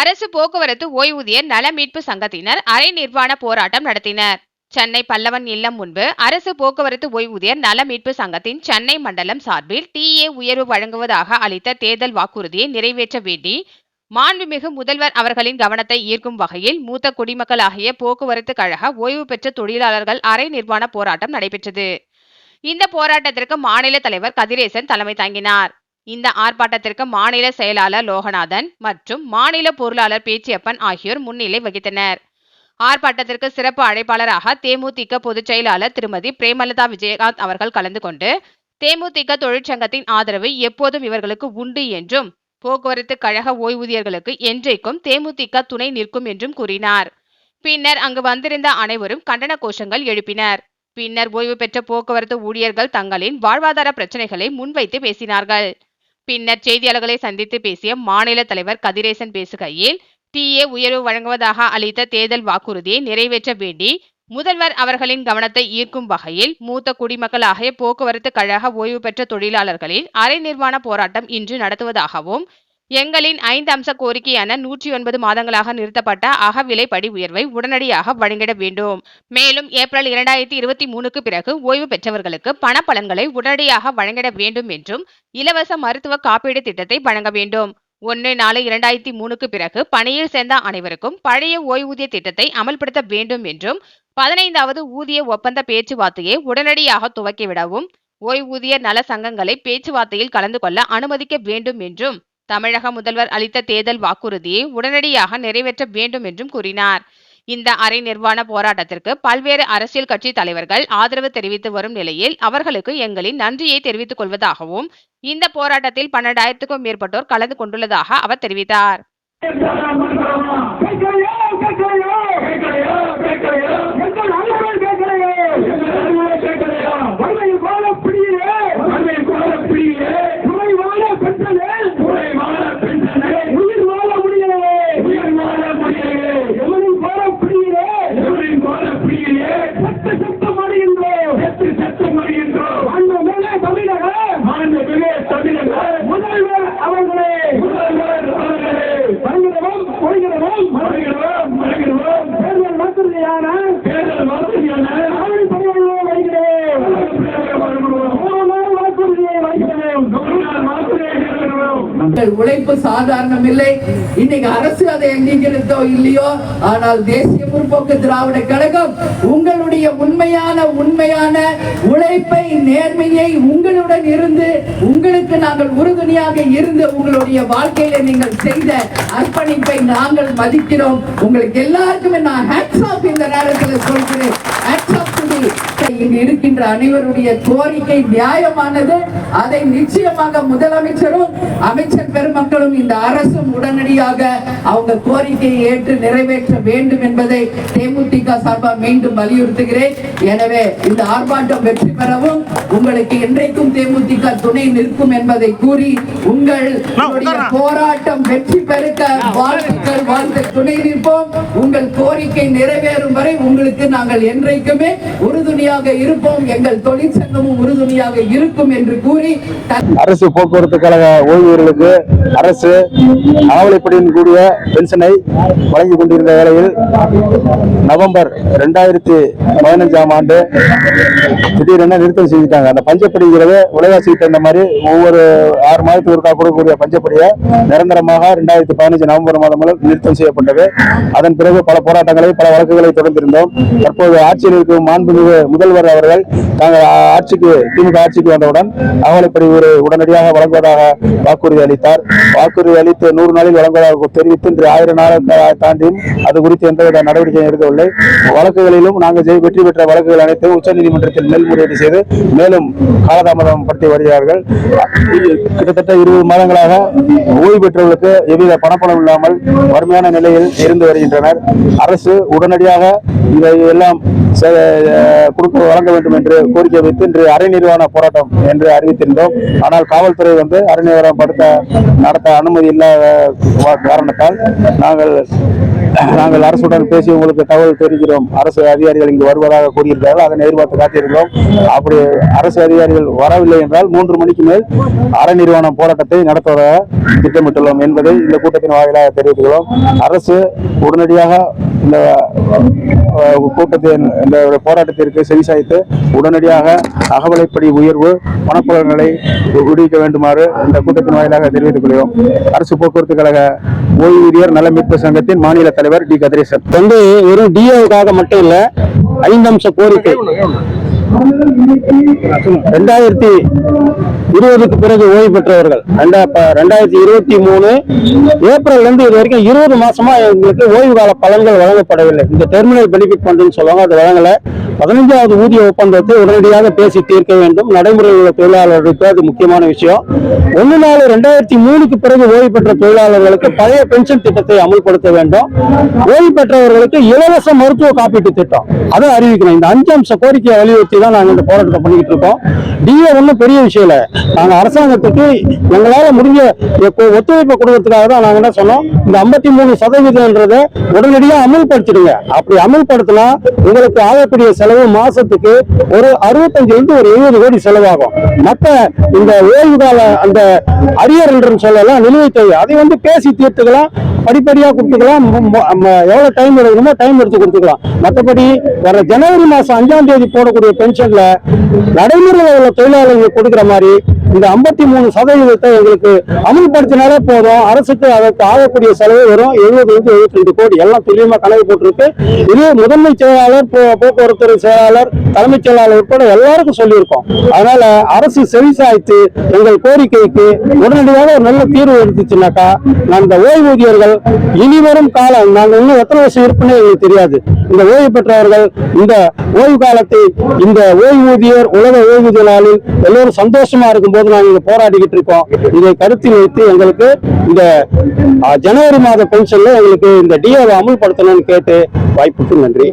அரசு போக்குவரத்து ஓய்வூதியர் நல மீட்பு சங்கத்தினர் அரை நிர்வாண போராட்டம் நடத்தினர். சென்னை பல்லவன் இல்லம் முன்பு அரசு போக்குவரத்து ஓய்வூதியர் நல மீட்பு சங்கத்தின் சென்னை மண்டலம் சார்பில் டிஏ உயர்வு வழங்குவதாக அளித்த தேர்தல் வாக்குறுதியை நிறைவேற்ற வேண்டி மாண்புமிகு முதல்வர் அவர்களின் கவனத்தை ஈர்க்கும் வகையில் மூத்த குடிமக்களாகிய போக்குவரத்து கழக ஓய்வு பெற்ற தொழிலாளர்கள் அரை நிர்வாண போராட்டம் நடைபெற்றது. இந்த போராட்டத்திற்கு மாநில தலைவர் கதிரேசன் தலைமை தாங்கினார். இந்த ஆர்ப்பாட்டத்திற்கு மாநில செயலாளர் லோகநாதன் மற்றும் மாநில பொருளாளர் பேச்சியப்பன் ஆகியோர் முன்னிலை வகித்தனர். ஆர்ப்பாட்டத்திற்கு சிறப்பு அழைப்பாளராக தேமுதிக பொதுச் செயலாளர் திருமதி பிரேமலதா விஜயகாந்த் அவர்கள் கலந்து கொண்டு தேமுதிக தொழிற்சங்கத்தின் ஆதரவு எப்போதும் இவர்களுக்கு உண்டு என்றும் போக்குவரத்து கழக ஓய்வூதியர்களுக்கு என்றைக்கும் தேமுதிக துணை நிற்கும் என்றும் கூறினார். பின்னர் அங்கு வந்திருந்த அனைவரும் கண்டன கோஷங்கள் எழுப்பினர். பின்னர் ஓய்வு பெற்ற போக்குவரத்து ஊழியர்கள் தங்களின் வாழ்வாதார பிரச்சனைகளை முன்வைத்து பேசினார்கள். பின்னர் செய்தியாளர்களை சந்தித்து பேசிய மாநில தலைவர் கதிரேசன் பேசுகையில் டிஏ உயர்வு வழங்குவதாக அளித்த தேர்தல் வாக்குறுதியை நிறைவேற்ற வேண்டி முதல்வர் அவர்களின் கவனத்தை ஈர்க்கும் வகையில் மூத்த குடிமக்களாகிய போக்குவரத்து கழக ஓய்வு பெற்ற தொழிலாளர்களின் அரை நிர்வாண போராட்டம் இன்று நடத்துவதாகவும் எங்களின் ஐந்து அம்ச கோரிக்கையான நூற்றி ஒன்பது மாதங்களாக நிறுத்தப்பட்ட அகவிலை படி உயர்வை உடனடியாக வழங்கிட வேண்டும். மேலும் ஏப்ரல் இரண்டாயிரத்தி இருபத்தி மூணுக்கு பிறகு ஓய்வு பெற்றவர்களுக்கு பணப்பலன்களை உடனடியாக வழங்கிட வேண்டும் என்றும் இலவச மருத்துவ காப்பீடு திட்டத்தை வழங்க வேண்டும். ஒன்று நாலு இரண்டாயிரத்தி மூணுக்கு பிறகு பணியில் சேர்ந்த அனைவருக்கும் பழைய ஓய்வூதிய திட்டத்தை அமல்படுத்த வேண்டும் என்றும் பதினைந்தாவது ஊதிய ஒப்பந்த பேச்சுவார்த்தையை உடனடியாக துவக்கிவிடவும் ஓய்வூதியர் நல சங்கங்களை பேச்சுவார்த்தையில் கலந்து கொள்ள அனுமதிக்க வேண்டும் என்றும் தமிழக முதல்வர் அளித்த தேர்தல் வாக்குறுதியை உடனடியாக நிறைவேற்ற வேண்டும் என்றும் கூறினார். இந்த அரை நிர்வாண போராட்டத்திற்கு பல்வேறு அரசியல் கட்சி தலைவர்கள் ஆதரவு தெரிவித்து வரும் நிலையில் அவர்களுக்கு எங்களின் நன்றியை தெரிவித்துக் கொள்வதாகவும் இந்த போராட்டத்தில் பன்னெண்டாயிரத்துக்கும் மேற்பட்டோர் கலந்து கொண்டுள்ளதாக அவர் தெரிவித்தார். உழைப்பு சாதாரணம் இல்லை இன்னைக்கு அரசு அதை அங்கீகரித்தோ இல்லையோ ஆனால் தேசிய முற்போக்கு திராவிட கழகம் உங்களுடைய உண்மையான உண்மையான உழைப்பை நேர்மையை உங்களுடன் இருந்து உங்களுக்கு நாங்கள் உறுதுணையாக இருந்து உங்களுடைய வாழ்க்கையில நீங்கள் செய்த அர்ப்பணிப்பை நாங்கள் மதிக்கிறோம். உங்களுக்கு எல்லாருக்குமே நான் ஹேட்ஸ் ஆஃப் இந்த நேரத்தில் சொல்கிறேன். இருக்கின்ற அனைவருடைய கோரிக்கை நியாயமானது. அதை நிச்சயமாக முதலமைச்சரும் அமைச்சர் பெருமக்களும் இந்த அரசும் உடனடியாக அவங்க கோரிக்கையை ஏற்று நிறைவேற்ற வேண்டும் என்பதை தேமுதிக சார்பாக மீண்டும் வலியுறுத்துகிறேன். எனவே இந்த ஆர்ப்பாட்டம் வெற்றி பெறவும் உங்களுக்கு என்றைக்கும் தேமுதிக துணை நிற்கும் என்பதை கூறி உங்கள் போராட்டம் வெற்றி பெருக்க வாழ்த்துக்கள் வாழ்த்து. துணை நிற்போம். கோரிக்கை நிறைவேறும் வரை உங்களுக்கு நாங்கள் என்றைக்குமே உறுதுணையாக இருப்போம். எங்கள் தொழிற்சங்கமும் உறுதுணையாக இருக்கும் என்று கூறி அரசு போக்குவரத்து கழக ஓய்வூர்களுக்கு அரசு ஆவலைப்படியின் கூடிய பென்ஷனை வழங்கி கொண்டிருந்த வேளையில் நவம்பர் ரெண்டாயிரத்தி பதினஞ்சாம் ஆண்டு திடீரென நிறுத்தம் செஞ்சுட்டாங்க அந்த பஞ்சப்படிங்கிறது உலகாசிக்கு தகுந்த மாதிரி ஒவ்வொரு ஆறு மாதத்துக்கு ஒருக்கா கொடுக்கக்கூடிய பஞ்சப்படியை நிரந்தரமாக ரெண்டாயிரத்தி பதினஞ்சு நவம்பர் மாதம் முதல் நிறுத்தம் செய்யப்பட்டது. அதன் பிறகு பல போராட்டங்களை பல வழக்குகளை தொடர்ந்திருந்தோம். தற்போது ஆட்சியில் இருக்கும் மாண்புமிகு முதல்வர் அவர்கள் தாங்கள் ஆட்சிக்கு திமுக ஆட்சிக்கு வந்தவுடன் அகவலைப்படி ஒரு உடனடியாக வழங்குவதாக வாக்குறுதி அளித்தார். வாக்குறுதி அளித்து நூறு நாளில் வழங்குவதாக தெரிவித்து இன்று ஆயிரம் நாள் தாண்டியும் அது குறித்து எந்தவித நடவடிக்கையும் எடுக்கவில்லை. வழக்குகளிலும் நாங்கள் வெற்றி பெற்ற வழக்குகள் அனைத்தும் உச்சநீதிமன்றத்தில் மேல்முறையீடு செய்து மேலும் காலதாமதம் படுத்தி வருகிறார்கள். கிட்டத்தட்ட இருபது மாதங்களாக ஓய்வு பெற்றவர்களுக்கு எவ்வித பணப்பணம் இல்லாமல் வறுமையான நிலையில் இருந்து வருகின்றனர். அரசு உடனடியாக இதை எல்லாம் கொடுக்க வழங்க வேண்டும் என்று கோரிக்கை வைத்து இன்று அரை நிர்வாண போராட்டம் என்று அறிவித்திருந்தோம். ஆனால் காவல்துறை வந்து அரை நிர்வாணம் படுத்த நடத்த அனுமதி இல்லாத காரணத்தால் நாங்கள் நாங்கள் அரசுடன் பேசி உங்களுக்கு தகவல் தெரிவிக்கிறோம். அரசு அதிகாரிகள் இங்கு வருவதாக கூறியிருக்கிறார்கள். அதனை எதிர்பார்த்து காத்திருக்கிறோம். தெரிவித்துள்ளோம் அப்படி அரசு அதிகாரிகள் வரவில்லை என்றால் மூன்று மணிக்கு மேல் அரை போராட்டத்தை நடத்த திட்டமிட்டுள்ளோம் என்பதை இந்த கூட்டத்தின் வாயிலாக தெரிவித்துள்ளோம் அரசு உடனடியாக இந்த கூட்டத்தின் இந்த போராட்டத்திற்கு செவிசாய்த்து உடனடியாக அகவலைப்படி உயர்வு பணப்பலன்களை விடுவிக்க வேண்டுமாறு இந்த கூட்டத்தின் வாயிலாக தெரிவித்துக் கொள்கிறோம் அரசு போக்குவரத்து கழக ஓய்வூதியர் நல மீட்பு சங்கத்தின் மாநில தலைவர் டி. கதிரேசன். வந்து வெறும் டிஓவுக்காக மட்டும் இல்ல அம்ச கோரிக்கை. ரெண்டாயிரத்தி இருபதுக்கு பிறகு ஓய்வு பெற்றவர்கள். ரெண்டாயிரத்தி இருபத்தி மூணு ஏப்ரல்ல இருந்து இது வரைக்கும் இருபது மாசமா எங்களுக்கு ஓய்வு கால பலன்கள் வழங்கப்படவில்லை. இந்த டெர்மினல் பெனிஃபிட் ஃபண்டுன்னு சொல்லுவாங்க அது வழங்கல. பதினஞ்சாவது ஊதிய ஒப்பந்தத்தை உடனடியாக பேசி தீர்க்க வேண்டும். நடைமுறையில் உள்ள தொழிலாளர்களுக்கு அது முக்கியமான விஷயம். ஒன்று நாலு ரெண்டாயிரத்தி மூணுக்கு பிறகு ஓய்வு பெற்ற தொழிலாளர்களுக்கு பழைய பென்ஷன் திட்டத்தை அமல்படுத்த வேண்டும். ஓய்வு பெற்றவர்களுக்கு இலவச மருத்துவ காப்பீட்டு திட்டம். அதை அறிவிக்கணும். இந்த அஞ்சு அம்ச கோரிக்கையை வலியுறுத்தி தான் நாங்கள் இந்த போராட்டத்தை பண்ணிக்கிட்டு இருக்கோம். டிஏ ஒன்றும் பெரிய விஷயம் இல்லை. நாங்க அரசாங்கத்துக்கு எங்களால் முடிஞ்ச ஒத்துழைப்பை கொடுக்கறதுக்காக தான் நாங்க என்ன சொன்னோம். இந்த ஐம்பத்தி மூணு சதவீதம்ன்றதை உடனடியாக அமல்படுத்திடுங்க. அப்படி அமல்படுத்தினா உங்களுக்கு ஆகக்கூடிய செலவு மாசத்துக்கு ஒரு அறுபத்தஞ்சுல இருந்து ஒரு எழுபது கோடி செலவாகும். மற்ற இந்த ஓய்வு கால அந்த அரியர் என்று சொல்லலாம் நிலுவைத் தொகை அதை வந்து பேசி தீர்த்துக்கலாம் படிப்படியா கொடுத்துக்கலாம் எவ்வளவு டைம் எடுக்கணுமோ டைம் எடுத்து கொடுத்துக்கலாம். மற்றபடி வர ஜனவரி மாசம் அஞ்சாம் தேதி போடக்கூடிய பென்ஷன்ல நடைமுறையில் உள்ள தொழிலாளர்களுக்கு கொடுக்குற மாதிரி இந்த ஐம்பத்தி மூணு சதவீதத்தை எங்களுக்கு அமல்படுத்தினாலே போதும். அரசுக்கு அதற்கு ஆகக்கூடிய செலவு வரும். எழுபது எழுபத்தி ரெண்டு கோடி. எல்லாம் துல்லியமா கணக்கு போட்டிருக்கு. இது முதன்மை செயலாளர் போ- செயலாளர் தலைமைச் செயலாளர் உட்பட எல்லாருக்கும் சொல்லியிருக்கோம். அதனால அரசு செவிசாய்த்து எங்கள் கோரிக்கைக்கு உடனடியாக ஒரு நல்ல தீர்வு எடுத்துச்சுனாக்கா அந்த ஓய்வூதியர்கள் இனிவரும் காலம் நாங்கள் இன்னும் எத்தனை வருஷம் இருப்புன்னு எங்களுக்கு தெரியாது. இந்த ஓய்வு பெற்றவர்கள் இந்த ஓய்வு காலத்தை இந்த ஓய்வூதியர் உலக ஓய்வூதிய நாளில் எல்லோரும் சந்தோஷமா இருக்கும்போது நாங்கள் இங்கே போராடிக்கிட்டு இருக்கோம். இதை கருத்தில் வைத்து எங்களுக்கு இந்த ஜனவரி மாத பென்ஷன்ல எங்களுக்கு இந்த டிஏவை அமல்படுத்தணும்னு கேட்டு வாய்ப்புக்கு நன்றி.